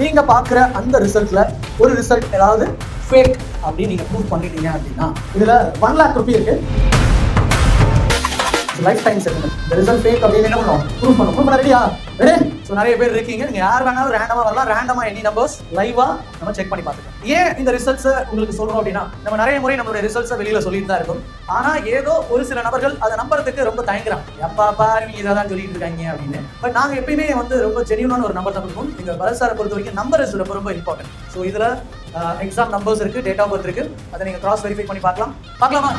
நீங்கள் பார்க்குற அந்த ரிசல்ட்ல ஒரு ரிசல்ட் ஏதாவது ஃபேக் அப்படின்னு நீங்கள் ப்ரூவ் பண்ணிட்டீங்க அப்படின்னா இதில் ஒன் லேக் ருபி இருக்கு. லைஃப் டைம் செட்டில்மெண்ட் இந்த ரிசல்ட் ஃபேக் அப்படின்னு என்ன பண்ணுவோம்? ப்ரூவ் பண்ணுவோம். ப்ரூவ் பண்ண ரெடியா ரெடி ஸோ நிறைய பேர் இருக்கீங்க. நீங்கள் யார் வேணாலும் ரேண்டமாக வரலாம். ரேண்டமாக எனி நம்பர்ஸ் லைவாக நம்ம செக் பண்ணி பார்த்துக்கலாம். ஏன் இந்த ரிசல்ட்ஸை உங்களுக்கு சொல்கிறோம் அப்படின்னா நம்ம நிறைய முறை நம்மளுடைய ரிசல்ட்ஸை வெளியில சொல்லிட்டு தான் இருக்கும். ஆனால் ஏதோ ஒரு சில நபர்கள் அதை நம்புறதுக்கு ரொம்ப தயங்குறாங்க. எப்பா பாரு நீங்கள் இதை தான் சொல்லிட்டு இருக்காங்க அப்படின்னு. பட் நாங்கள் எப்பயுமே வந்து ரொம்ப ஜெனியூனான ஒரு நம்பர் தான் கொடுப்போம். நீங்க பரசாரை பொறுத்த வரைக்கும் நம்பர் இஸ் ரொம்ப ரொம்ப இம்பார்ட்டன்ட் ஸோ இதில் எக்ஸாம் நம்பர்ஸ் இருக்குது டேட் ஆஃப் பர்த் இருக்குது அதை நீங்கள் கிராஸ் வெரிஃபை பண்ணி பார்க்கலாம். பார்க்கலாமா?